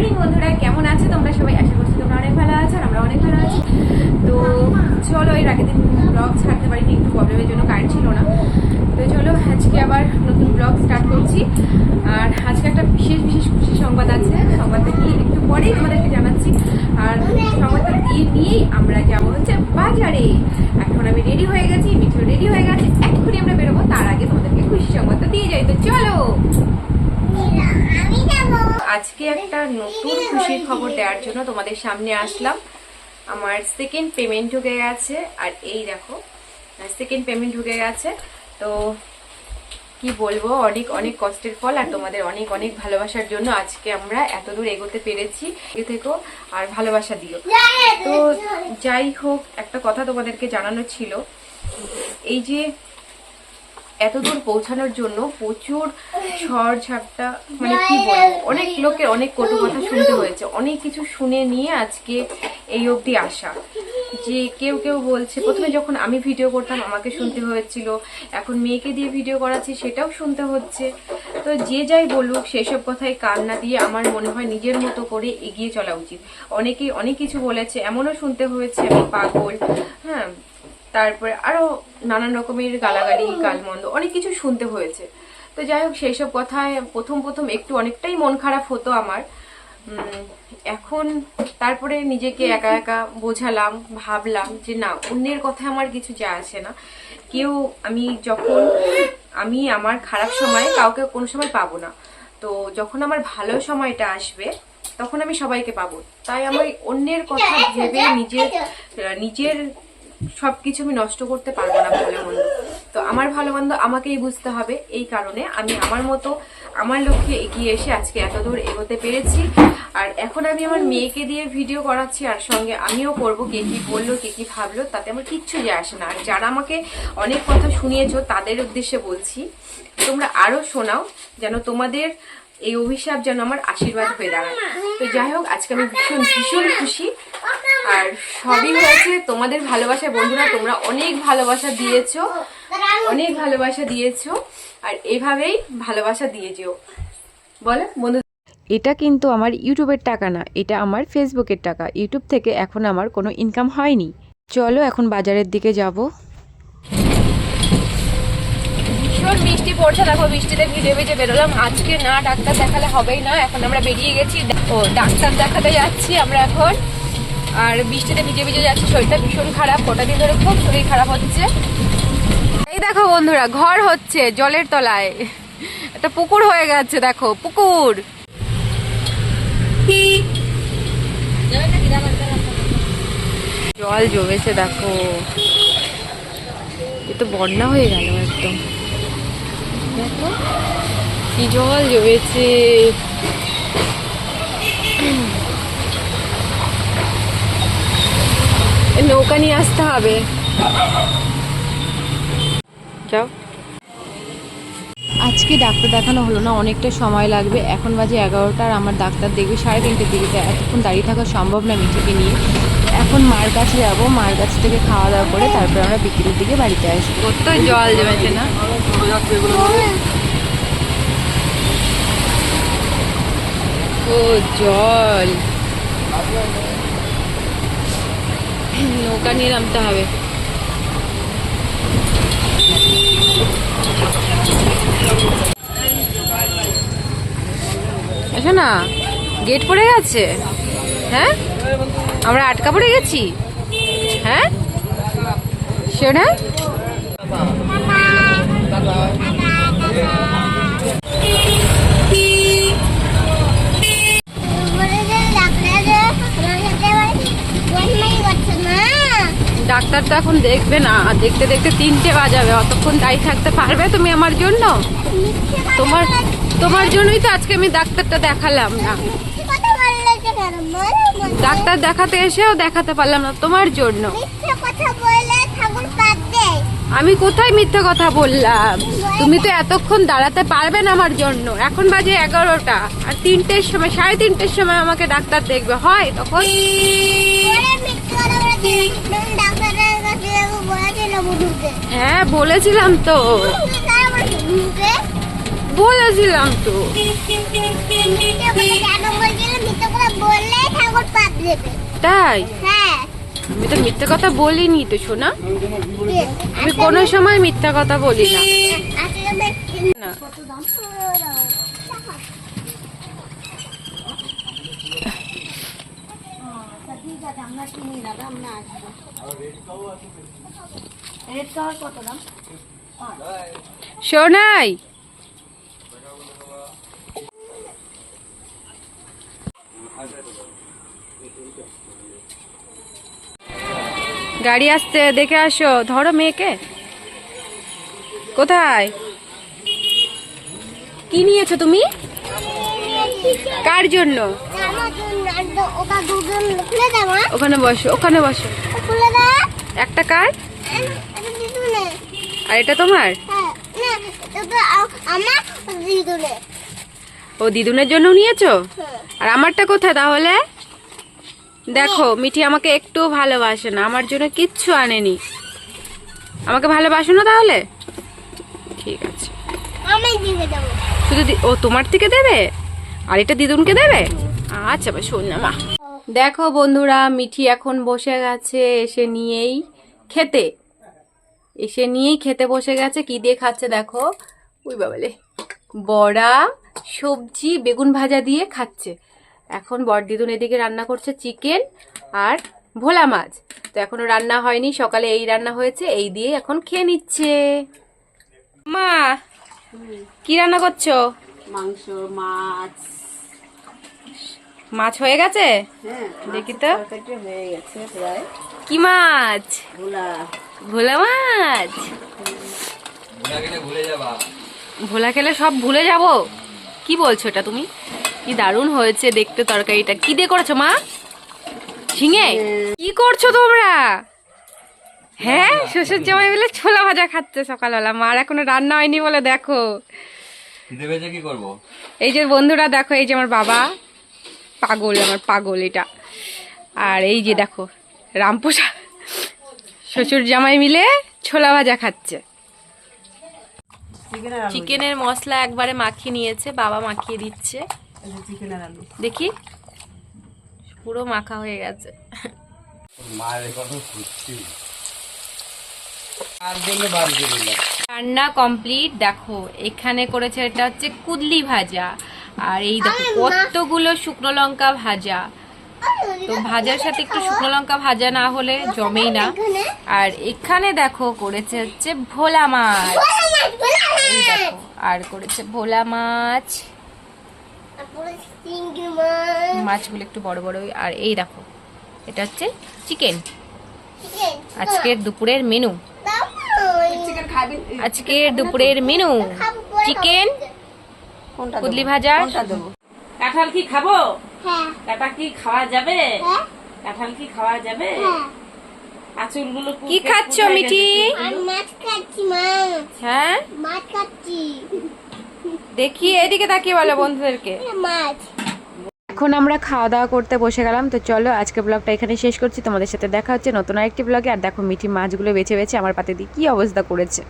Morning বন্ধুরা, কেমন আছো তোমরা সবাই? আশা করছি তোমরা অনেক ভালো আছো আর আমরা অনেক ভালো আছি। তো চলো, এর আগের দিন ব্লগ ছাড়তে পারিনি, একটু প্রবলেমের জন্য কারেন্ট ছিল না। তো চলো, আজকে আবার নতুন ব্লগ স্টার্ট করছি। আর আজকে একটা বিশেষ বিশেষ খুশি সংবাদ আছে। সংবাদটা কি? একটু পরেই তোমাদেরকে জানাচ্ছি। আর সংবাদটা দিয়ে নিয়েই আমরা যাব হচ্ছে বাজারে। এখন আমি রেডি হয়ে গেছি মিঠু রেডি হয়ে গেছে। এক্ষুনি আমরা বেরোবো, তার আগে তোমাদেরকে খুশি সংবাদটা দিয়ে যাই। তো চলো! আজকে একটা নতুন খুশির খবর দেওয়ার জন্য তোমাদের সামনে আসলাম। আমার সেকেন্ড পেমেন্ট ঢুকে গেছে। আর এই দেখো সেকেন্ড পেমেন্ট ঢুকে গেছে। তো কি বলব অনেক অনেক কষ্টের ফল আর তোমাদের অনেক অনেক ভালোবাসার জন্য আজকে আমরা এত দূর এগোতে পেরেছি। এ থেকেও আর ভালোবাসা দিও। তো যাই হোক একটা কথা তোমাদেরকে জানানো ছিল। এই যে এত দূর পৌঁছানোর জন্য প্রচুর ঝড় ঝাপটা মানে কি বলব অনেক লোকের অনেক কটু কথা শুনতে হয়েছে। অনেক কিছু শুনে নিয়ে আজকে এই অবধি আসা। যে কেউ কেউ বলছে প্রথমে যখন আমি ভিডিও করতাম আমাকে শুনতে হয়েছিল। এখন মেয়েকে দিয়ে ভিডিও করাচ্ছি সেটাও শুনতে হচ্ছে। তো যে যাই বলুক সেসব কথাই কান না দিয়ে আমার মনে হয় নিজের মতো করে এগিয়ে চলা উচিত। অনেকেই অনেক কিছু বলেছে এমনও শুনতে হয়েছে আমি পাগল। হ্যাঁ তারপরে আরও নানান রকমের গালাগালি, গালমন্দ, অনেক কিছু শুনতে হয়েছে। তো যাই হোক, সেই সব কথায় প্রথম প্রথম একটু অনেকটাই মন খারাপ হতো আমার। এখন তারপরে নিজেকে একা একা বোঝালাম, ভাবলাম যে না, অন্যের কথা আমার কিছু যায় আসে না। কেউ আমি যখন, আমি আমার খারাপ সময় কাউকে কোনো সময় পাবো না। তো যখন আমার ভালো সময়টা আসবে, তখন আমি সবাইকে পাবো। তাই আমার অন্যের কথা ভেবে নিজের নিজের সবকিছু আমি নষ্ট করতে পারব না ভালো মন্দ। তো আমার ভালো মন্দ আমাকেই বুঝতে হবে, এই কারণে আমি আমার মতো আমার লক্ষ্যে এগিয়ে এসে আজকে এত দূর এগোতে পেরেছি। আর এখন আমি আমার মেয়েকে দিয়ে ভিডিও করাচ্ছি, আর সঙ্গে আমিও করব কে কি বলল, কে কি ভাবলো, তাতে আমার কিচ্ছু যায় আসে না। আর যারা আমাকে অনেক কথা শুনিয়েছো, তাদের উদ্দেশ্যে বলছি, তোমরা আরও শোনাও, যেন তোমাদের এই অভিশাপ যেন আমার আশীর্বাদ হয়ে দাঁড়ায়। তো যাই হোক, আজকে আমি ভীষণ ভীষণ খুশি। আর সবই হয়েছে তোমাদের ভালোবাসায় বন্ধুরা তোমরা অনেক ভালোবাসা দিয়েছ। অনেক ভালোবাসা দিয়েছ। আর এভাবেই ভালোবাসা দিয়ে যেও। বলো বন্ধু। এটা কিন্তু আমার ইউটিউবের টাকা না এটা আমার ফেসবুকের টাকা। ইউটিউব থেকে এখন আমার কোনো ইনকাম হয়নি। চলো এখন বাজারের দিকে যাব। ভীষণ বৃষ্টি পড়ছে দেখো বৃষ্টিতে ভিজে ভিজে বেরোলাম। আজকে না ডাক্তার দেখালে হবেই না এখন আমরা বেরিয়ে গেছি। ও ডাক্তার দেখাতে যাচ্ছি আমরা এখন। আর বৃষ্টিতে ভিজে ভিজে যাচ্ছে, শরীরটা ভীষণ খারাপ, কটা দিন ধরে খুব শরীর খারাপ হচ্ছে। এই দেখো বন্ধুরা, ঘর হচ্ছে জলের তলায়। একটা পুকুর হয়ে গেছে, দেখো, পুকুর। জল জমেছে, দেখো। এ তো বন্যা হয়ে গেল একদম। দেখো, কি জল জমেছে এ নৌকা নিয়ে আসতে হবে। যাও। আজকে ডাক্তার দেখানো হলো না অনেকটা সময় লাগবে। এখন বাজে এগারোটা আর আমার ডাক্তার দেখবে সাড়ে তিনটের দিকে তো এতক্ষণ দাঁড়িয়ে থাকা সম্ভব না মিঠিকে নিয়ে। এখন মার কাছে যাব মার কাছ থেকে খাওয়া দাওয়া করে তারপর আমরা বিকেলের দিকে বাড়িতে আসব। কত জল জমেছে না? ও জল। নৌকা নিয়ে নামতে হবে। এসো না গেট পড়ে গেছে? হ্যাঁ? আমরা আটকা পড়ে গেছি? হ্যাঁ? সেটা ডাক্তার তো এখন দেখবে না। আর দেখতে দেখতে তিনটে বাজাবে। অতক্ষণ দাঁড়িয়ে থাকতে পারবে তুমি আমার জন্য? তোমার তোমার জন্যই তো আজকে আমি ডাক্তারটা দেখালাম না। ডাক্তার দেখাতে এসেও দেখাতে পারলাম না। তোমার জন্য। আমি কোথায় মিথ্যে কথা বললাম? তুমি তো এতক্ষণ দাঁড়াতে পারবে না আমার জন্য। এখন বাজে এগারোটা। আর তিনটের সময়, সাড়ে তিনটের সময় আমাকে ডাক্তার দেখবে। হয় তখন? হ্যাঁ বলেছিলাম তো। বলেছিলাম তো। তাই? হ্যাঁ। আমি তো মিথ্যা কথা বলিনি তো শোনা আমি কোনো সময় মিথ্যা কথা বলি না। ঠিক আছে আমরা কিনি নেব আমরা আসব রেড কালার কত দাম? শোনাই গাড়ি আসছে দেখে আসো। ধরো মেয়েকে। কোথায়? কি নিয়েছো তুমি? কার জন্য? ওখানে বসো ওখানে বসো। একটা কার? আর এটা তোমার? ও দিদুনের জন্য নিয়েছো? আর আমারটা কোথায় তাহলে? দেখো, মিঠি আমাকে একটু ভালোবাসে না, আমার জন্য কিচ্ছু আনেনি। আমাকে ভালোবাসো না তাহলে? ঠিক আছে। শুধু ও তোমার থেকে দেবে? আর এটা দিদুনকে দেবে? আচ্ছা বা শোন না, মা। দেখো বন্ধুরা, মিঠি এখন বসে গেছে, এসে নিয়েই খেতে। এসে নিয়েই খেতে বসে গেছে কি দিয়ে খাচ্ছে দেখো? উই বাবালে বড়া সবজি বেগুন ভাজা দিয়ে খাচ্ছে। এখন বড়দিদুন এদিকে রান্না করছে চিকেন আর ভোলা মাছ। তো এখনও রান্না হয়নি সকালে এই রান্না হয়েছে এই দিয়ে এখন খেয়ে নিচ্ছে। মা কি রান্না করছ? মাংস মাছ। মাছ হয়ে গেছে? হ্যাঁ দেখি তো। হয়ে গেছে প্রায়। কি মাছ? ভোলা। ভোলা মাছ? ভোলা খেলে সব ভুলে যাব? কি বলছো এটা তুমি? কি দারুণ হয়েছে দেখতে তরকারিটা। কি দিয়ে করেছ মা? ঝিঙে? কি করছ তোমরা? হ্যাঁ? শ্বশুর জামাই বলে ছোলা ভাজা খাচ্ছে সকালবেলা। মার এখনও রান্না হয়নি বলে দেখো। কি করব? এই যে বন্ধুরা দেখো এই যে আমার বাবা। পাগল আমার পাগল এটা। আর এই যে দেখো রামপোষা শ্বশুর জামাই মিলে ছোলা ভাজা খাচ্ছে। চিকেনের মশলা একবারে মাখিয়ে নিয়েছে বাবা মাখিয়ে দিচ্ছে। দেখি। পুরো মাখা হয়ে গেছে। রান্না কমপ্লিট দেখো এখানে করেছে এটা হচ্ছে কুদলি ভাজা। আর এই দেখো কতগুলো শুকনো লঙ্কা ভাজা। তো ভাজার সাথে একটু শুকনো লঙ্কা ভাজা না হলে জমেই না। আর এখানে দেখো করেছে হচ্ছে ভোলা মাছ। দেখো আর করেছে ভোলা মাছ। মাছগুলো একটু বড় বড় আর এই দেখো এটা হচ্ছে চিকেন। চিকেন আজকের দুপুরের মেনু। আজকের দুপুরের মেনু চিকেন কোনটা কুদলি ভাজা। কোনটা কাঁঠাল কি খাব? হ্যাঁ। কাঁঠাল কি খাওয়া যাবে? হ্যাঁ। কাঁঠাল কি খাওয়া যাবে? হ্যাঁ। কি খাচ্ছ মিঠি? মাছ খাচ্ছি মাছ। হ্যাঁ? মাছ খাচ্ছি। দেখি এদিকে তাকিয়ে বলো বন্ধুদেরকে। মাছ। এখন আমরা খাওয়া দাওয়া করতে বসে গেলাম তো চলো আজকে ব্লগটা এখানে শেষ করছি। তোমাদের সাথে দেখা হচ্ছে নতুন আরেকটি ব্লগে। আর দেখো মিঠি মাছগুলো বেছে বেছে আমার পাতে দিয়ে কি অবস্থা করেছে।